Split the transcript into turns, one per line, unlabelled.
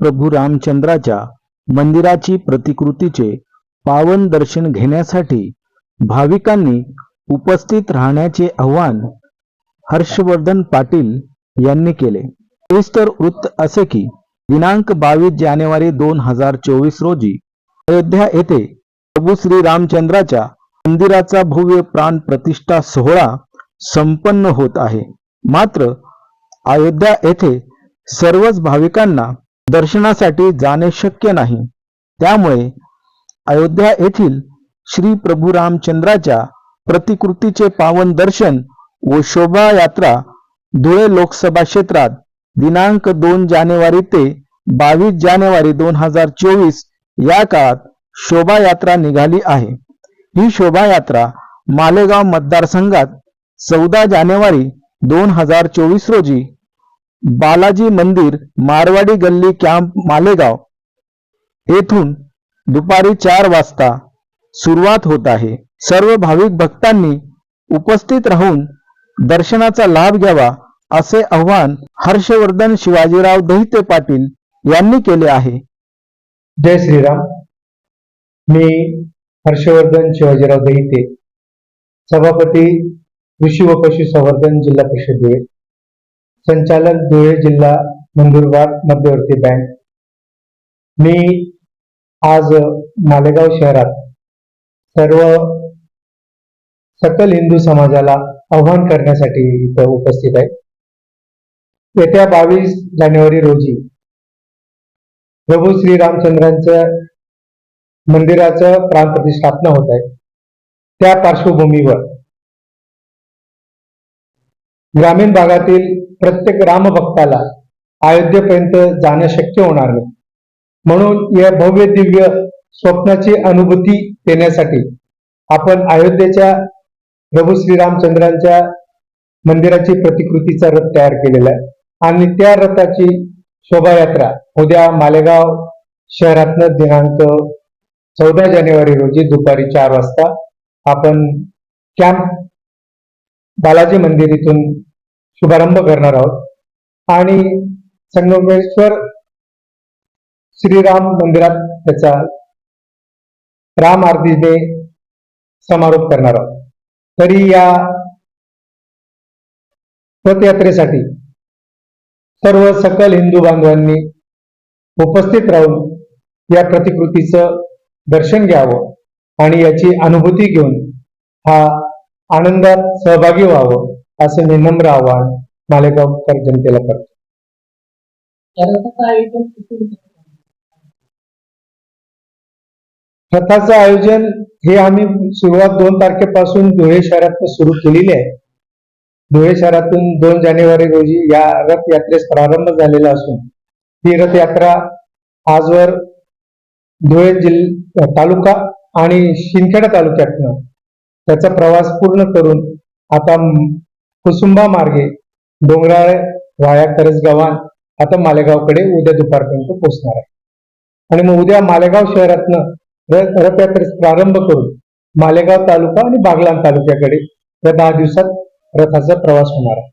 प्रभू रामचंद्राच्या मंदिराची प्रतिकृतीचे पावन दर्शन घेण्यासाठी भाविकांनी उपस्थित राहण्याचे आव्हान हर्षवर्धन पाटील यांनी केले. सविस्तर वृत्त असे की दिनांक बावीस जानेवारी दोन हजार चोवीस रोजी अयोध्या येथे प्रभू श्री रामचंद्राच्या मंदिराचा भव्य प्राण प्रतिष्ठा सोहळा संपन्न होत आहे. मात्र अयोध्या येथे सर्वच भाविकांना दर्शनासाठी जाणे शक्य नाही. त्यामुळे अयोध्या येथील श्री प्रभू रामचंद्राच्या प्रतिकृतीचे पावन दर्शन व शोभायात्रा धुळे लोकसभा क्षेत्रात दिनांक दोन जानेवारी ते बावीस जानेवारी दोन हजार चोवीस या काळात शोभायात्रा निघाली आहे. ही शोभायात्रा मालेगाव मतदारसंघात चौदा जानेवारी दोन हजार चोवीस रोजी बालाजी मंदिर मारवाडी गल्ली कॅम्प मालेगाव येथून दुपारी चार वाजता सुरुवात होत आहे. सर्व भाविक भक्तांनी उपस्थित राहून दर्शनाचा लाभ घ्यावा असे आवाहन हर्षवर्धन शिवाजीराव दहिते पाटील यांनी केले आहे.
जय श्रीराम. मी हर्षवर्धन शिवाजीराव दहिते सभापती कृषी व पशुसंवर्धन जिल्हा परिषद संचालक धुळे जिल्हा नंदुरबार मध्यवर्ती बँक. मी आज मालेगाव शहरात सर्व सकल हिंदू समाजाला आव्हान करण्यासाठी इथं उपस्थित आहे. येत्या बावीस जानेवारी रोजी प्रभू श्री रामचंद्रांचं मंदिराचं प्राण प्रतिष्ठापना होत आहे. त्या पार्श्वभूमीवर ग्रामीण भागातील प्रत्येक रामभक्ताला अयोध्येपर्यंत जाणं शक्य होणार नाही. म्हणून या भव्य दिव्य स्वप्नाची अनुभूती देण्यासाठी आपण अयोध्येच्या प्रभू श्रीरामचंद्रांच्या मंदिराची प्रतिकृतीचा रथ तयार केलेला आहे. आणि त्या रथाची शोभायात्रा उद्या मालेगाव शहरातनं दिनांक चौदा जानेवारी रोजी दुपारी चार वाजता आपण कॅम्प बालाजी मंदिर इथून शुभारंभ करणार आहोत. आणि संगमेश्वर श्रीराम मंदिरात त्याचा राम आरतीने समारोप करणार आहोत. तरी या रथयात्रेसाठी सर्व सकल हिंदू बांधवांनी उपस्थित राहून या प्रतिकृतीचं दर्शन घ्यावं आणि याची अनुभूती घेऊन हा आनंदात सहभागी व्हावं असं मी नम्र आवाहन मालेगावकर जनतेला करतो. रथाचं आयोजन हे आम्ही सुरुवात दोन तारखेपासून धुळे शहरात सुरू केलेली आहे. धुळे शहरातून दोन जानेवारी रोजी या रथयात्रेस प्रारंभ झालेला असून ही रथयात्रा आजवर धुळे जिल्हा तालुका आणि शिंदखेडा तालुक्यातनं त्याचा प्रवास पूर्ण करून आता कुसुंबा मार्गे डोंगराळ वाया करसगावान आता मालेगावकडे उद्या दुपारपर्यंत पोहोचणार आहे. आणि मग उद्या मालेगाव शहरातनं रथ रथयात्रेस प्रारंभ करून मालेगाव तालुका आणि बागलाण तालुक्याकडे या दहा दिवसात रथाचा प्रवास होणार आहे.